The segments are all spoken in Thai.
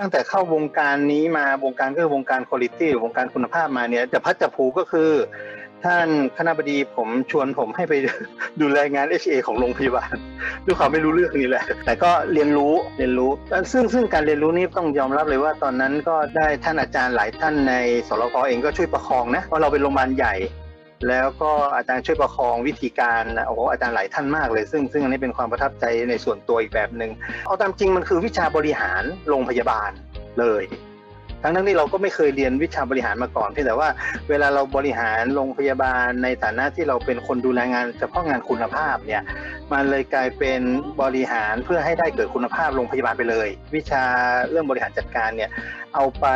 ตั้งแต่เข้าวงการนี้มาวงการก็คือวงการคุณภาพวงการคุณภาพมาเนี่ยจะพัดจะผูก็คือ ท่านคณะบดีผมชวนผมให้ไปดูแลงาน HA ของโรงพยาบาลด้วยความไม่รู้เรื่องนี่แหละ แต่ก็เรียนรู้เรียนรู้ ซึ่งซึ่งการเรียนรู้นี่ต้องยอมรับเลยว่าตอนนั้นก็ได้ท่านอาจารย์หลายท่านในสรพเองก็ช่วยประคองนะเพราะเราเป็นโรงพยาบาลใหญ่ แล้วก็อาจารย์ช่วยประคองวิธีการนะโอ้โหอาจารย์หลายท่านมากเลย ซึ่งซึ่งอันนี้เป็นความประทับใจในส่วนตัวอีกแบบหนึ่งเอาตามจริงมันคือวิชาบริหารโรงพยาบาลเลย ทั้งนั้นที่เราก็ไม่เคยเรียนวิชาบริหารมาก่อนเพียงแต่ว่าเวลาเราบริหารโรงพยาบาลในฐานะที่เราเป็นคนดูแลงานเฉพาะงานคุณภาพเนี่ยมันเลยกลายเป็นบริหารเพื่อให้ได้เกิดคุณภาพโรงพยาบาลไปเลย วิชาเรื่องบริหารจัดการเนี่ยเอาไป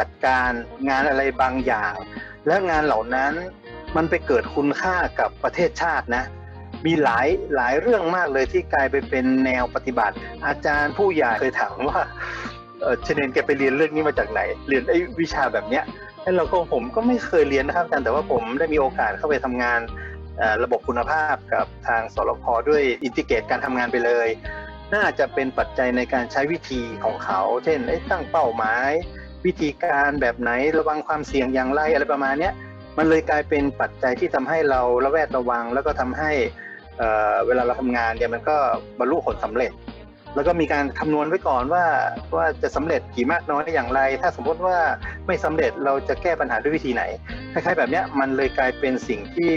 จัดการงานอะไรบางอย่าง และงานเหล่านั้น มันไปเกิดคุณค่ากับประเทศชาตินะ มีหลายหลายเรื่องมากเลยที่กลายไปเป็นแนวปฏิบัติ อาจารย์ผู้ใหญ่เคยถามว่าเชนเนนแกไปเรียนเรื่องนี้มาจากไหน เรียนไอ้วิชาแบบเนี้ยแล้วเราก็ผมก็ไม่เคยเรียนนะครับอาจารย์แต่ว่าผมได้มีโอกาสเข้าไปทำงานระบบคุณภาพกับทางสรพด้วยอินทิเกตการทำงานไปเลย น่าจะเป็นปัจจัยในการใช้วิธีของเขา เช่นตั้งเป้าหมาย วิธีการแบบไหนระวังความเสี่ยงอย่างไรอะไรประมาณเนี้ย มันเลยกลายเป็นปัจจัยที่ทำให้เราระแวดระวัง แล้วก็ทำให้เอ่อเวลาเราทำงานเนี่ยมันก็บรรลุผลสำเร็จ แล้วก็มีการคำนวณไว้ก่อนว่าว่าจะสำเร็จกี่มากน้อยอย่างไร ถ้าสมมติว่าไม่สำเร็จเราจะแก้ปัญหาด้วยวิธีไหนคล้ายๆแบบเนี้ยมันเลยกลายเป็นสิ่งที่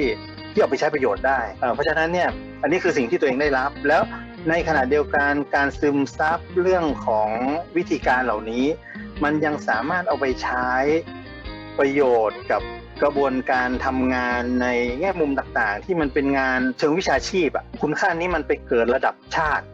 ที่เอาไปใช้ประโยชน์ได้ เพราะฉะนั้นเนี่ยอันนี้คือสิ่งที่ตัวเองได้รับ แล้วในขณะเดียวกันการซึมซับเรื่องของวิธีการเหล่านี้ มันยังสามารถเอาไปใช้ ประโยชน์กับกระบวนการทำงานในแง่มุมต่างๆ ที่มันเป็นงานเชิงวิชาชีพอะคุณค่านี้มันไปเกิดระดับชาติ